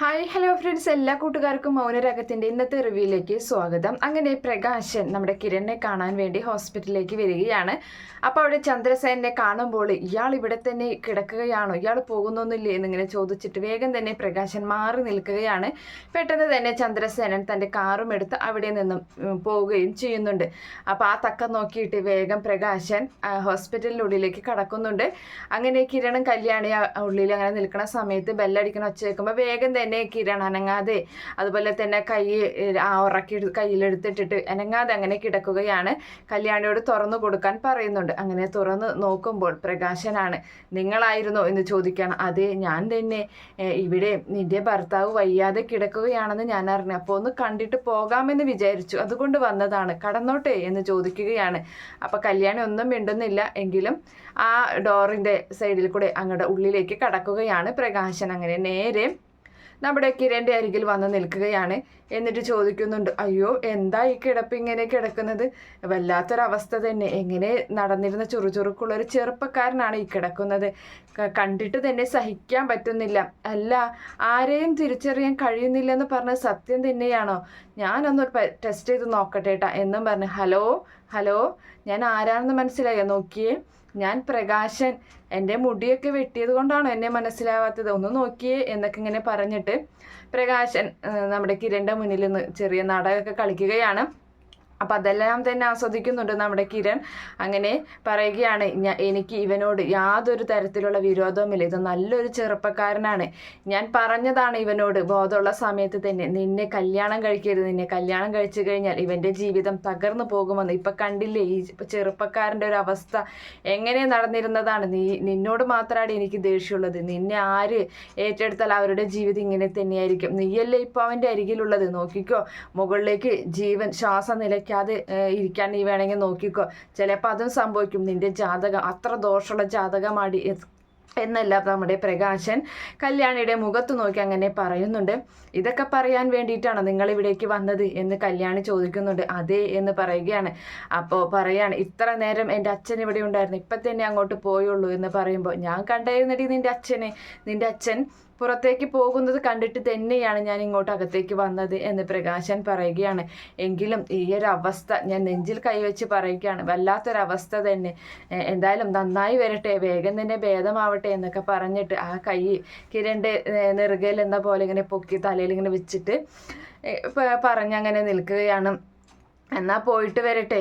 Hi hello friends എല്ലാ കൂട്ടുകാർക്കും മൗനരാഗത്തിന്റെ ഇന്നത്തെ റിവ്യൂയിലേക്ക് സ്വാഗതം. അങ്ങനെ പ്രകാശൻ നമ്മുടെ കിരണിനെ കാണാൻ വേണ്ടി ഹോസ്പിറ്റലിലേക്ക് വരികയാണ്. അപ്പോൾ അവിടെ ചന്ദ്രസേനെ കാണുമ്പോൾ ഇയാൾ ഇവിടെ തന്നെ കിടക്കുകയാണോ? ഇയാൾ പോകുന്നൊന്നുമില്ലേ എന്നിങ്ങനെ ചോദിച്ചിട്ട് വേഗം തന്നെ പ്രകാശൻ മാറി നിൽക്കുകയാണ്. പെട്ടെന്ന് തന്നെ ചന്ദ്രസേനൻ തന്റെ കാറും എടുത്ത് അവിടെ നിന്നും പോവുകയും ചെയ്യുന്നുണ്ട്. അപ്പോൾ ആ തക്ക നോക്കിയിട്ട് വേഗം പ്രകാശൻ ഹോസ്പിറ്റലിനുള്ളിലേക്ക് കടക്കുന്നുണ്ട്. അങ്ങനെ കിരണും കല്യാണി ഉള്ളിൽ അങ്ങനെ നിൽക്കുന്ന സമയത്ത് ബെല്ലടിക്കണം ഒച്ച വേഗം തന്നെ കിരൺ അനങ്ങാതെ അതുപോലെ തന്നെ കൈ ആ ഉറക്കി കയ്യിലെടുത്തിട്ടിട്ട് അനങ്ങാതെ അങ്ങനെ കിടക്കുകയാണ്. കല്യാണിയോട് തുറന്നു കൊടുക്കാൻ പറയുന്നുണ്ട്. അങ്ങനെ തുറന്ന് നോക്കുമ്പോൾ പ്രകാശനാണ്. നിങ്ങളായിരുന്നോ? എന്ന് ചോദിക്കണം അതെ ഞാൻ തന്നെ. ഇവിടെ നിന്റെ ഭർത്താവ് വയ്യാതെ കിടക്കുകയാണെന്ന് ഞാൻ അറിഞ്ഞു. അപ്പോൾ ഒന്ന് കണ്ടിട്ട് പോകാമെന്ന് വിചാരിച്ചു. അതുകൊണ്ട് വന്നതാണ്. കടന്നോട്ടെ? എന്ന് ചോദിക്കുകയാണ്. അപ്പോൾ കല്യാണി ഒന്നും മിണ്ടുന്നില്ല. എങ്കിലും ആ ഡോറിന്റെ സൈഡിൽ കൂടെ അങ്ങോട്ട് ഉള്ളിലേക്ക് കടക്കുകയാണ് പ്രകാശൻ. അങ്ങനെ നേരെ നമ്മുടെ കിരണിന്റെ അരികിൽ വന്ന് നിൽക്കുകയാണ്. എന്നിട്ട് ചോദിക്കുന്നുണ്ട് അയ്യോ എന്താ ഈ കിടപ്പ് ഇങ്ങനെ കിടക്കുന്നത്? വല്ലാത്തൊരവസ്ഥ തന്നെ. എങ്ങനെ നടന്നിരുന്ന ചുറുചുറുക്കുള്ള ഒരു ചെറുപ്പക്കാരനാണ് ഈ കിടക്കുന്നത്? കണ്ടിട്ട് തന്നെ സഹിക്കാൻ പറ്റുന്നില്ല. അല്ല ആരെയും തിരിച്ചറിയാൻ കഴിയുന്നില്ലെന്ന് പറഞ്ഞ സത്യം തന്നെയാണോ? ഞാനൊന്ന് ടെസ്റ്റ് ചെയ്ത് നോക്കട്ടെ എന്നും പറഞ്ഞ് ഹലോ ഹലോ ഞാൻ ആരാണെന്ന് മനസ്സിലായോ? നോക്കിയേ. ഞാൻ പ്രകാശൻ. എന്റെ മുടിയൊക്കെ വെട്ടിയത് കൊണ്ടാണോ എന്നെ മനസ്സിലാവാത്തത്? ഒന്ന് നോക്കിയേ എന്നൊക്കെ ഇങ്ങനെ പറഞ്ഞിട്ട് പ്രകാശൻ നമ്മുടെ കിരണിന്റെ മുന്നിൽ നിന്ന് ചെറിയ നാടകമൊക്കെ കളിക്കുകയാണ്. അപ്പം അതെല്ലാം തന്നെ ആസ്വദിക്കുന്നുണ്ട് നമ്മുടെ കിരൺ. അങ്ങനെ പറയുകയാണ് എനിക്ക് ഇവനോട് യാതൊരു തരത്തിലുള്ള വിരോധവുമില്ല. ഇത് നല്ലൊരു ചെറുപ്പക്കാരനാണ്. ഞാൻ പറഞ്ഞതാണ് ഇവനോട് ബോധമുള്ള സമയത്ത് തന്നെ നിന്നെ കല്യാണം കഴിക്കരുത്. നിന്നെ കല്യാണം കഴിച്ചു കഴിഞ്ഞാൽ ഇവന്റെ ജീവിതം തകർന്നു പോകുമെന്ന് ഇപ്പം കണ്ടില്ലേ? ഈ ചെറുപ്പക്കാരന്റെ ഒരു അവസ്ഥ എങ്ങനെ നടന്നിരുന്നതാണ്? നീ നിന്നോട് മാത്രമാണ് എനിക്ക് ദേഷ്യമുള്ളത്. നിന്നെ ആര് ഏറ്റെടുത്താൽ അവരുടെ ജീവിതം ഇങ്ങനെ തന്നെയായിരിക്കും. നീയല്ലേ ഇപ്പോൾ അവന്റെ അരികിലുള്ളത്? നോക്കിക്കോ മുകളിലേക്ക് ജീവൻ ശ്വാസം നിലയ്ക്കാതെ ഏഹ്, ഇരിക്കാൻ നീ വേണമെങ്കിൽ നോക്കിക്കോ. ചിലപ്പോൾ അതും സംഭവിക്കും. നിന്റെ ജാതകം അത്ര ദോഷമുള്ള ജാതകമാടി എന്നല്ല നമ്മുടെ പ്രകാശൻ കല്യാണിയുടെ മുഖത്ത് നോക്കി അങ്ങനെ പറയുന്നുണ്ട്. ഇതൊക്കെ പറയാൻ വേണ്ടിയിട്ടാണ് നിങ്ങൾ ഇവിടേക്ക് വന്നത് എന്ന് കല്യാണി ചോദിക്കുന്നുണ്ട്. അതെ എന്ന് പറയുകയാണ്. അപ്പോൾ പറയാണ് ഇത്ര നേരം എന്റെ അച്ഛൻ ഇവിടെ ഉണ്ടായിരുന്നു ഇപ്പം തന്നെ അങ്ങോട്ട് പോയുള്ളൂ എന്ന് പറയുമ്പോൾ ഞാൻ കണ്ടായിരുന്നെടി നിന്റെ അച്ഛനെ. നിന്റെ അച്ഛൻ പുറത്തേക്ക് പോകുന്നത് കണ്ടിട്ട് തന്നെയാണ് ഞാൻ ഇങ്ങോട്ട് അകത്തേക്ക് വന്നത് എന്ന് പ്രകാശൻ പറയുകയാണ്. എങ്കിലും ഈ ഒരു അവസ്ഥ ഞാൻ നെഞ്ചിൽ കൈവച്ച് പറയുകയാണ്. വല്ലാത്തൊരവസ്ഥ തന്നെ. എന്തായാലും നന്നായി വരട്ടെ വേഗം തന്നെ ഭേദമാവട്ടെ എന്നൊക്കെ പറഞ്ഞിട്ട് ആ കൈ കിരണ്ട് നെറുകയിൽ എന്ന പോലെ ഇങ്ങനെ പൊക്കി തലയിൽ ഇങ്ങനെ വെച്ചിട്ട് പറഞ്ഞങ്ങനെ നിൽക്കുകയാണ്. എന്നാൽ പോയിട്ട് വരട്ടെ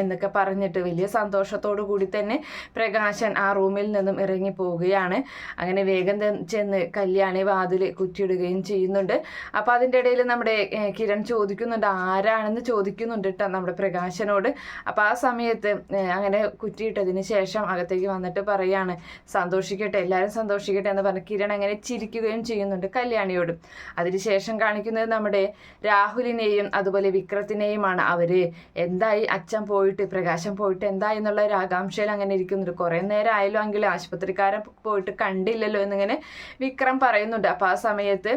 എന്നൊക്കെ പറഞ്ഞിട്ട് വലിയ സന്തോഷത്തോടു കൂടി തന്നെ പ്രകാശൻ ആ റൂമിൽ നിന്നും ഇറങ്ങി പോവുകയാണ്. അങ്ങനെ വേഗം ചെന്ന് കല്യാണി വാതിൽ കുറ്റിയിടുകയും ചെയ്യുന്നുണ്ട്. അപ്പോൾ അതിന്റെ ഇടയിൽ നമ്മുടെ കിരൺ ചോദിക്കുന്നുണ്ട് ആരാണെന്ന് ചോദിക്കുന്നുണ്ട് കേട്ടോ നമ്മുടെ പ്രകാശനോട്. അപ്പോൾ ആ സമയത്ത് അങ്ങനെ കുറ്റിയിട്ടതിന് ശേഷം അകത്തേക്ക് വന്നിട്ട് പറയാണ് സന്തോഷിക്കട്ടെ എല്ലാവരും സന്തോഷിക്കട്ടെ എന്ന് പറഞ്ഞ് കിരൺ അങ്ങനെ ചിരിക്കുകയും ചെയ്യുന്നുണ്ട് കല്യാണിയോടും. അതിനുശേഷം കാണിക്കുന്നത് നമ്മുടെ രാഹുലിനെയും അതുപോലെ വിക്രത്തിനെയുമാണ് അവർ എന്തായി അച്ഛൻ പോയിട്ട് പ്രകാശം പോയിട്ട് എന്തായി എന്നുള്ള ഒരു ആകാംക്ഷയിൽ അങ്ങനെ ഇരിക്കുന്നുണ്ട്. കുറേ നേരം ആയാലും എങ്കിൽ ആശുപത്രിക്കാരൻ പോയിട്ട് കണ്ടില്ലല്ലോ എന്നിങ്ങനെ വിക്രം പറയുന്നുണ്ട്. അപ്പോൾ ആ സമയത്ത്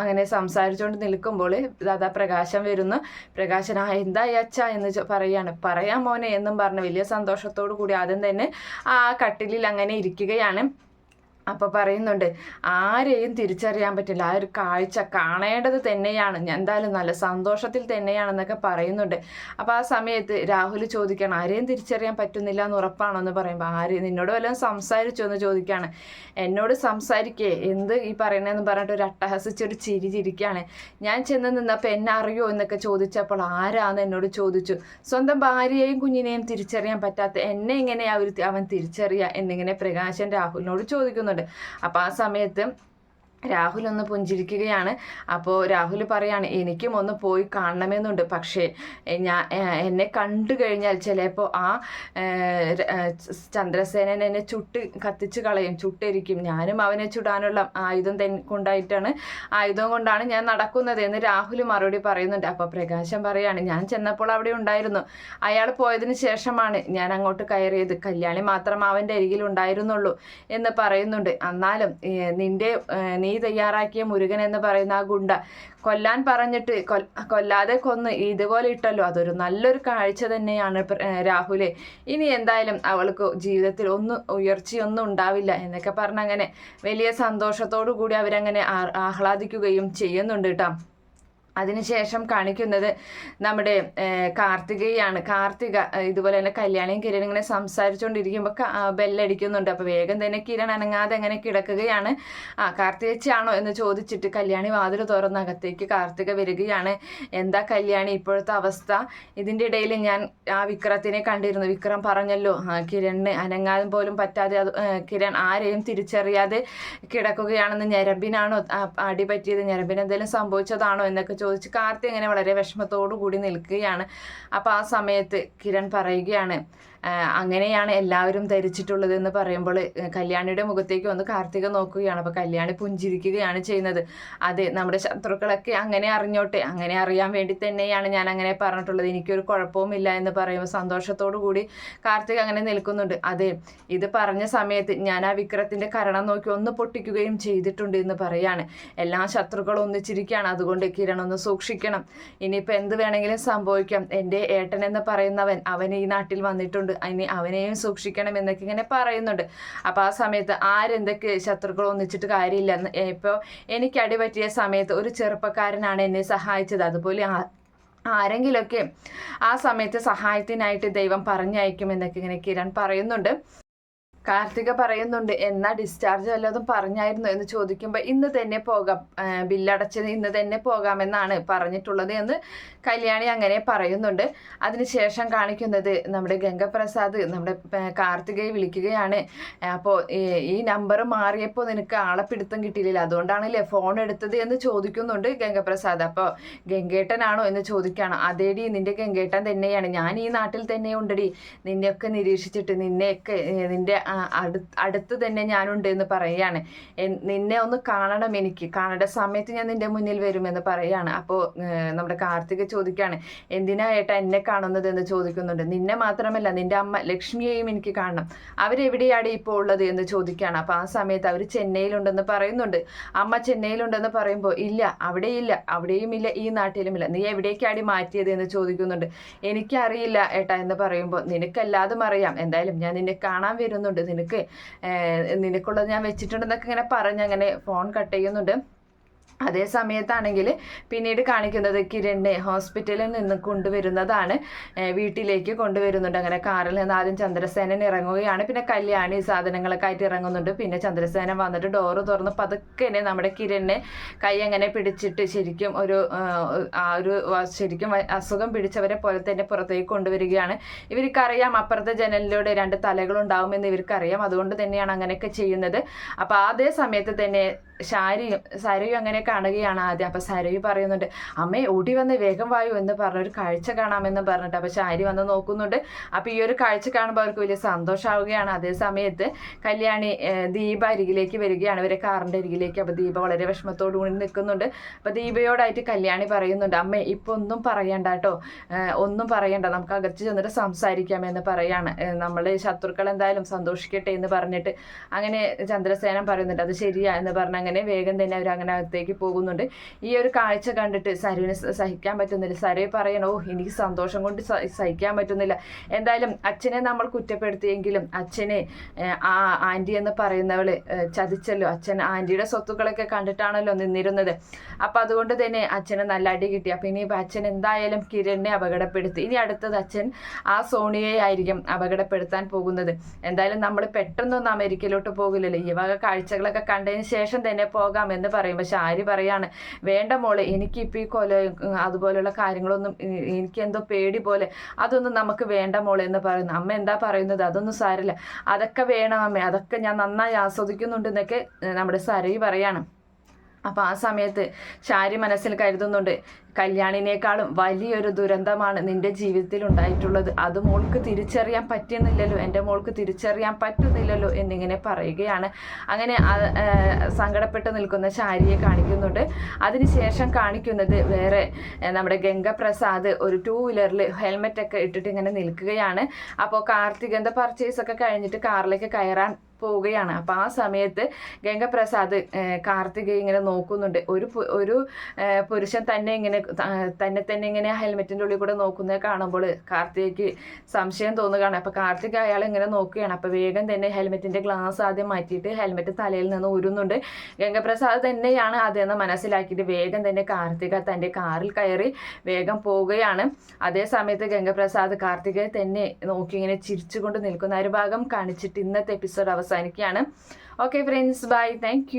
അങ്ങനെ സംസാരിച്ചുകൊണ്ട് നിൽക്കുമ്പോൾ ദാദാ പ്രകാശം വരുന്നു. പ്രകാശൻ ആ എന്തായി അച്ഛ? എന്ന് പറയാണ്. പറയാം മോനെ എന്നും പറഞ്ഞ് വലിയ സന്തോഷത്തോടു കൂടി ആദ്യം തന്നെ ആ കട്ടിലിൽ അങ്ങനെ ഇരിക്കുകയാണ്. അപ്പോൾ പറയുന്നുണ്ട് ആരെയും തിരിച്ചറിയാൻ പറ്റില്ല. ആ ഒരു കാഴ്ച കാണേണ്ടത് തന്നെയാണ്. ഞാൻ എന്തായാലും നല്ല സന്തോഷത്തിൽ തന്നെയാണെന്നൊക്കെ പറയുന്നുണ്ട്. അപ്പോൾ ആ സമയത്ത് രാഹുൽ ചോദിക്കണം ആരെയും തിരിച്ചറിയാൻ പറ്റുന്നില്ല എന്ന് ഉറപ്പാണോ എന്ന് പറയുമ്പോൾ ആര് നിന്നോട് വല്ലതും സംസാരിച്ചോ എന്ന് ചോദിക്കുകയാണ് എന്നോട് സംസാരിക്കേ എന്ത് ഈ പറയണതെന്ന് പറഞ്ഞിട്ട് ഒരു അട്ടഹസിച്ചൊരു ചിരി ചിരിക്കുകയാണ് ഞാൻ ചെന്ന് നിന്നപ്പോൾ എന്നെ അറിയോ എന്നൊക്കെ ചോദിച്ചപ്പോൾ ആരാന്ന് എന്നോട് ചോദിച്ചു. സ്വന്തം ഭാര്യയെയും കുഞ്ഞിനെയും തിരിച്ചറിയാൻ പറ്റാത്ത എന്നെ എങ്ങനെയാ അവർ അവൻ തിരിച്ചറിയുക എന്നിങ്ങനെ പ്രകാശൻ രാഹുലിനോട് ചോദിക്കുന്നുണ്ട്. അപ്പോൾ ആ സമയത്ത് രാഹുൽ ഒന്ന് പുഞ്ചിരിക്കുകയാണ്. അപ്പോൾ രാഹുൽ പറയാണ് എനിക്കും ഒന്ന് പോയി കാണണമെന്നുണ്ട്. പക്ഷേ ഞാൻ എന്നെ കണ്ടു കഴിഞ്ഞാൽ ചിലപ്പോൾ ആ ചന്ദ്രസേനൻ എന്നെ ചുട്ട് കത്തിച്ച് കളയും. ചുട്ടരിക്കും. ഞാനും അവനെ ചുടാനുള്ള ആയുധം തെ കൊണ്ടായിട്ടാണ് ആയുധം കൊണ്ടാണ് ഞാൻ നടക്കുന്നത് എന്ന് രാഹുൽ മറുപടി പറയുന്നുണ്ട്. അപ്പോൾ പ്രകാശം പറയാണ് ഞാൻ ചെന്നപ്പോൾ അവിടെ ഉണ്ടായിരുന്നു. അയാൾ പോയതിന് ശേഷമാണ് ഞാൻ അങ്ങോട്ട് കയറിയത്. കല്യാണി മാത്രം അവന്റെ അരികിൽ ഉണ്ടായിരുന്നുള്ളൂ എന്ന് പറയുന്നുണ്ട്. എന്നാലും നിന്റെ നീ നീ തയ്യാറാക്കിയ മുരുകൻ എന്ന് പറയുന്ന ആ ഗുണ്ട. കൊല്ലാൻ പറഞ്ഞിട്ട് കൊല്ലാതെ കൊന്ന് ഇതുപോലെ ഇട്ടല്ലോ. അതൊരു നല്ലൊരു കാഴ്ച തന്നെയാണ് രാഹുലെ. ഇനി എന്തായാലും അവൾക്ക് ജീവിതത്തിൽ ഒന്നും ഉയർച്ചയൊന്നും ഉണ്ടാവില്ല എന്നൊക്കെ പറഞ്ഞങ്ങനെ വലിയ സന്തോഷത്തോടു കൂടി അവരങ്ങനെ ആഹ്ലാദിക്കുകയും ചെയ്യുന്നുണ്ട് കേട്ടോ. അതിനുശേഷം കാണിക്കുന്നത് നമ്മുടെ കാർത്തികയാണ്. കാർത്തിക ഇതുപോലെ തന്നെ കല്യാണിയും കിരൺ ഇങ്ങനെ സംസാരിച്ചുകൊണ്ടിരിക്കുമ്പോൾ ബെല്ലടിക്കുന്നുണ്ട്. അപ്പോൾ വേഗം തന്നെ കിരൺ അനങ്ങാതെ അങ്ങനെ കിടക്കുകയാണ്. ആ കാർത്തികച്ചാണോ എന്ന് ചോദിച്ചിട്ട് കല്യാണി വാതിൽ തുറന്ന് അകത്തേക്ക് കാർത്തിക വരികയാണ്. എന്താ കല്യാണി ഇപ്പോഴത്തെ അവസ്ഥ? ഇതിന്റെ ഇടയിൽ ഞാൻ ആ വിക്രത്തിനെ കണ്ടിരുന്നു. വിക്രം പറഞ്ഞല്ലോ കിരണിന് അനങ്ങാതെ പോലും പറ്റാതെ അത് കിരൺ ആരെയും തിരിച്ചറിയാതെ കിടക്കുകയാണെന്ന് ഞരമ്പിനാണോ അടി പറ്റിയത്? ഞരമ്പിന് എന്തെങ്കിലും സംഭവിച്ചതാണോ എന്നൊക്കെ ചോദിച്ച് കാർത്തി അങ്ങനെ വളരെ വിഷമത്തോടു കൂടി നിൽക്കുകയാണ്. അപ്പോൾ ആ സമയത്ത് കിരൺ പറയുകയാണ് അങ്ങനെയാണ് എല്ലാവരും ധരിച്ചിട്ടുള്ളത് എന്ന് പറയുമ്പോൾ കല്യാണിയുടെ മുഖത്തേക്ക് വന്ന് കാർത്തിക നോക്കുകയാണ്. അപ്പോൾ കല്യാണി പുഞ്ചിരിക്കുകയാണ് ചെയ്യുന്നത്. അതെ നമ്മുടെ ശത്രുക്കളൊക്കെ അങ്ങനെ അറിഞ്ഞോട്ടെ. അങ്ങനെ അറിയാൻ വേണ്ടി തന്നെയാണ് ഞാൻ അങ്ങനെ പറഞ്ഞിട്ടുള്ളത്. എനിക്കൊരു കുഴപ്പവുമില്ല എന്ന് പറയുമ്പോൾ സന്തോഷത്തോടു കൂടി കാർത്തിക അങ്ങനെ നിൽക്കുന്നുണ്ട്. അതെ ഇത് പറഞ്ഞ സമയത്ത് ഞാൻ ആ വിക്രത്തിന്റെ കരണം നോക്കി ഒന്ന് പൊട്ടിക്കുകയും ചെയ്തിട്ടുണ്ട് എന്ന് പറയാണ്. എല്ലാ ശത്രുക്കളും ഒന്നിച്ചിരിക്കുകയാണ്. അതുകൊണ്ട് കിരൺ ഒന്ന് സൂക്ഷിക്കണം. ഇനിയിപ്പോൾ എന്ത് വേണമെങ്കിലും സംഭവിക്കാം. എന്റെ ഏട്ടൻ എന്ന് പറയുന്നവൻ അവൻ ഈ നാട്ടിൽ വന്നിട്ടുണ്ട്. അതിന് അവനെയും സൂക്ഷിക്കണം എന്നൊക്കെ ഇങ്ങനെ പറയുന്നുണ്ട്. അപ്പോൾ ആ സമയത്ത് ആരെന്തൊക്കെ ശത്രുക്കൾ ഒന്നിച്ചിട്ട് കാര്യമില്ല ഇപ്പോൾ എനിക്ക് അടിപറ്റിയ സമയത്ത് ഒരു ചെറുപ്പക്കാരനാണ് എന്നെ സഹായിച്ചത്. അതുപോലെ ആരെങ്കിലുമൊക്കെ ആ സമയത്ത് സഹായത്തിനായിട്ട് ദൈവം പറഞ്ഞയക്കും എന്നൊക്കെ ഇങ്ങനെ കിരൺ പറയുന്നുണ്ട്. കാർത്തിക പറയുന്നുണ്ട് എന്നാ ഡിസ്ചാർജ് വല്ലതും പറഞ്ഞായിരുന്നു? എന്ന് ചോദിക്കുമ്പോൾ ഇന്ന് തന്നെ പോകാം. ബില്ലടച്ചത് ഇന്ന് തന്നെ പോകാമെന്നാണ് പറഞ്ഞിട്ടുള്ളത് എന്ന് കല്യാണി അങ്ങനെ പറയുന്നുണ്ട്. അതിനുശേഷം കാണിക്കുന്നത് നമ്മുടെ ഗംഗപ്രസാദ് നമ്മുടെ കാർത്തികയെ വിളിക്കുകയാണ്. അപ്പോൾ ഈ നമ്പർ മാറിയപ്പോൾ നിനക്ക് ആളെ പിടുത്തം കിട്ടിയില്ല അതുകൊണ്ടാണല്ലേ ഫോൺ എടുത്തത് എന്ന് ചോദിക്കുന്നുണ്ട് ഗംഗപ്രസാദ്. അപ്പോൾ ഗംഗേട്ടനാണോ? എന്ന് ചോദിക്കുകയാണ്. അതേടി നിന്റെ ഗംഗേട്ടൻ തന്നെയാണ്. ഞാൻ ഈ നാട്ടിൽ തന്നെ ഉണ്ടടി. നിന്നെയൊക്കെ നിരീക്ഷിച്ചിട്ട് നിന്നെയൊക്കെ നിന്റെ അടുത്ത് തന്നെ ഞാനുണ്ട് എന്ന് പറയുകയാണ് നിന്നെ ഒന്ന് കാണണം എനിക്ക്. കാണേണ്ട സമയത്ത് ഞാൻ നിന്റെ മുന്നിൽ വരുമെന്ന് പറയുകയാണ്. അപ്പോൾ നമ്മുടെ കാർത്തിക ചോദിക്കുകയാണ് എന്തിനാ എന്നെ കാണുന്നത് എന്ന് ചോദിക്കുന്നുണ്ട്? നിന്നെ മാത്രമല്ല നിന്റെ അമ്മ ലക്ഷ്മിയെയും എനിക്ക് കാണണം. അവരെവിടെയാണ് ഇപ്പോൾ ഉള്ളത്? എന്ന് ചോദിക്കുകയാണ്. അപ്പോൾ ആ സമയത്ത് അവർ ചെന്നൈയിലുണ്ടെന്ന് പറയുന്നുണ്ട്. അമ്മ ചെന്നൈയിലുണ്ടെന്ന് പറയുമ്പോൾ ഇല്ല അവിടെയില്ല. അവിടെയും ഇല്ല ഈ നാട്ടിലും ഇല്ല നീ എവിടേക്കാടി മാറ്റിയത്? എന്ന് ചോദിക്കുന്നുണ്ട്. എനിക്കറിയില്ല ഏട്ടാ എന്ന് പറയുമ്പോൾ നിനക്കെല്ലാതും അറിയാം. എന്തായാലും ഞാൻ നിന്നെ കാണാൻ വരുന്നുണ്ട്. നിനക്ക് നിനക്കുള്ളത് ഞാൻ വെച്ചിട്ടുണ്ടെന്നൊക്കെ ഇങ്ങനെ പറഞ്ഞ് അങ്ങനെ ഫോൺ കട്ട് ചെയ്യുന്നുണ്ട്. അതേ സമയത്താണെങ്കിൽ പിന്നീട് കാണിക്കുന്നത് കിരണിനെ ഹോസ്പിറ്റലിൽ നിന്ന് കൊണ്ടുവരുന്നതാണ്. വീട്ടിലേക്ക് കൊണ്ടുവരുന്നുണ്ട്. അങ്ങനെ കാറിൽ നിന്ന് ആദ്യം ചന്ദ്രസേനൻ ഇറങ്ങുകയാണ്. പിന്നെ കല്യാണി സാധനങ്ങളൊക്കെ ആയിട്ട് ഇറങ്ങുന്നുണ്ട്. പിന്നെ ചന്ദ്രസേനൻ വന്നിട്ട് ഡോറ് തുറന്ന് പതുക്കെ നമ്മുടെ കിരണിനെ കൈ അങ്ങനെ പിടിച്ചിട്ട് ശരിക്കും ഒരു ആ ഒരു ശരിക്കും അസുഖം പിടിച്ചവരെ പോലെ തന്നെ പുറത്തേക്ക് കൊണ്ടുവരികയാണ്. ഇവർക്കറിയാം അപ്പുറത്തെ ജനലിലൂടെ രണ്ട് തലകളുണ്ടാവുമെന്ന് ഇവർക്കറിയാം. അതുകൊണ്ട് തന്നെയാണ് അങ്ങനെയൊക്കെ ചെയ്യുന്നത്. അപ്പോൾ അതേ സമയത്ത് തന്നെ ഷാരിയും സരയും അങ്ങനെ കാണുകയാണ് ആദ്യം. അപ്പം സരയു പറയുന്നുണ്ട് അമ്മേ ഓടി വന്ന് വേഗം വായു എന്ന് പറഞ്ഞ ഒരു കാഴ്ച കാണാമെന്ന് പറഞ്ഞിട്ട്. അപ്പം ശാരി വന്ന് നോക്കുന്നുണ്ട്. അപ്പം ഈ ഒരു കാഴ്ച കാണുമ്പോൾ അവർക്ക് വലിയ സന്തോഷമാവുകയാണ് അതേ സമയത്ത് കല്യാണി ദീപ അരികിലേക്ക് വരികയാണ്. ഇവരെ കാറിന്റെ അരികിലേക്ക്. അപ്പോൾ ദീപ വളരെ വിഷമത്തോടു കൂടി നിൽക്കുന്നുണ്ട്. അപ്പോൾ ദീപയോടായിട്ട് കല്യാണി പറയുന്നുണ്ട് അമ്മേ ഇപ്പം ഒന്നും പറയണ്ട കേട്ടോ. ഒന്നും പറയണ്ട. നമുക്ക് അകത്ത് ചെന്നിട്ട് സംസാരിക്കാമെന്ന് പറയാണ്. നമ്മൾ ശത്രുക്കൾ എന്തായാലും സന്തോഷിക്കട്ടെ എന്ന് പറഞ്ഞിട്ട് അങ്ങനെ ചന്ദ്രസേനൻ പറയുന്നുണ്ട് അത് ശരിയാ എന്ന് പറഞ്ഞ അങ്ങനെ വേഗം തന്നെ അവർ അങ്ങനെ അകത്തേക്ക് പോകുന്നുണ്ട്. ഈ ഒരു കാഴ്ച കണ്ടിട്ട് സരുവിന് സഹിക്കാൻ പറ്റുന്നില്ല. സരയെ ഓ എനിക്ക് സന്തോഷം കൊണ്ട് സഹിക്കാൻ പറ്റുന്നില്ല. എന്തായാലും അച്ഛനെ നമ്മൾ കുറ്റപ്പെടുത്തിയെങ്കിലും അച്ഛനെ ആ ആന്റി എന്ന് പറയുന്നവൾ ചതിച്ചല്ലോ. അച്ഛൻ ആന്റിയുടെ സ്വത്തുക്കളൊക്കെ കണ്ടിട്ടാണല്ലോ നിന്നിരുന്നത്. അപ്പം അതുകൊണ്ട് തന്നെ അച്ഛന് നല്ല അടി കിട്ടി. അപ്പം ഇനി അച്ഛൻ എന്തായാലും കിരണിനെ അപകടപ്പെടുത്തി. ഇനി അടുത്തത് അച്ഛൻ ആ സോണിയെ ആയിരിക്കും അപകടപ്പെടുത്താൻ പോകുന്നത്. എന്തായാലും നമ്മൾ പെട്ടെന്നൊന്നും അമേരിക്കയിലോട്ട് പോകില്ലല്ലോ. ഈ വക കാഴ്ചകളൊക്കെ കണ്ടതിന് ശേഷം തന്നെ പോകാം എന്ന് പറയുമ്പോൾ ആര്യ പറയാണ് വേണ്ട മോളെ എനിക്കിപ്പോൾ ഈ കൊല അതുപോലെയുള്ള കാര്യങ്ങളൊന്നും എനിക്ക് എന്തോ പേടി പോലെ അതൊന്നും നമുക്ക് വേണ്ട മോളെ എന്ന് പറയുന്നു. അമ്മ എന്താ പറയുന്നത്? അതൊന്നും സാരില്ല അതൊക്കെ വേണം അമ്മ. അതൊക്കെ ഞാൻ നന്നായി ആസ്വദിക്കുന്നുണ്ടെന്നൊക്കെ നമ്മുടെ സരയി പറയാണ്. അപ്പോൾ ആ സമയത്ത് ശാരി മനസ്സിൽ കരുതുന്നുണ്ട് കല്യാണിനേക്കാളും വലിയൊരു ദുരന്തമാണ് നിന്റെ ജീവിതത്തിൽ ഉണ്ടായിട്ടുള്ളത്. അത് മോൾക്ക് തിരിച്ചറിയാൻ പറ്റുന്നില്ലല്ലോ എന്റെ മോൾക്ക് തിരിച്ചറിയാൻ പറ്റുന്നില്ലല്ലോ എന്നിങ്ങനെ പറയുകയാണ്. അങ്ങനെ സങ്കടപ്പെട്ട് നിൽക്കുന്ന ശാരിയെ കാണിക്കുന്നുണ്ട്. അതിനുശേഷം കാണിക്കുന്നത് വേറെ നമ്മുടെ ഗംഗപ്രസാദ് ഒരു ടൂ വീലറിൽ ഹെൽമെറ്റ് ഒക്കെ ഇട്ടിട്ട് ഇങ്ങനെ നിൽക്കുകയാണ്. അപ്പോൾ കാർത്തികന്റെ പർച്ചേസ് ഒക്കെ കഴിഞ്ഞിട്ട് കാറിലേക്ക് കയറാൻ പോവുകയാണ്. അപ്പോൾ ആ സമയത്ത് ഗംഗപ്രസാദ് കാർത്തിക് ഇങ്ങനെ നോക്കുന്നുണ്ട്. ഒരു ഒരു പുരുഷൻ തന്നെ ഇങ്ങനെ തന്നെ തന്നെ ഇങ്ങനെ ഹെൽമെറ്റിന്റെ ഉള്ളിൽ കൂടെ നോക്കുന്നത് കാണുമ്പോൾ കാർത്തികയ്ക്ക് സംശയം തോന്നുകയാണ്. അപ്പോൾ കാർത്തിക് അയാൾ ഇങ്ങനെ നോക്കുകയാണ്. അപ്പോൾ വേഗം തന്നെ ഹെൽമെറ്റിന്റെ ഗ്ലാസ് ആദ്യം മാറ്റിയിട്ട് ഹെൽമെറ്റ് തലയിൽ നിന്ന് ഉരുന്നുണ്ട് ഗംഗപ്രസാദ് തന്നെയാണ് അതെന്ന് മനസ്സിലാക്കിയിട്ട് വേഗം തന്നെ കാർത്തിക തന്റെ കാറിൽ കയറി വേഗം പോവുകയാണ്. അതേ സമയത്ത് ഗംഗപ്രസാദ് കാർത്തികയെ തന്നെ നോക്കി ഇങ്ങനെ ചിരിച്ചുകൊണ്ട് നിൽക്കുന്ന ഒരു ഭാഗം കാണിച്ചിട്ട് ഇന്നത്തെ എപ്പിസോഡ് അവസാനിക്കുകയാണ്. Okay friends bye thank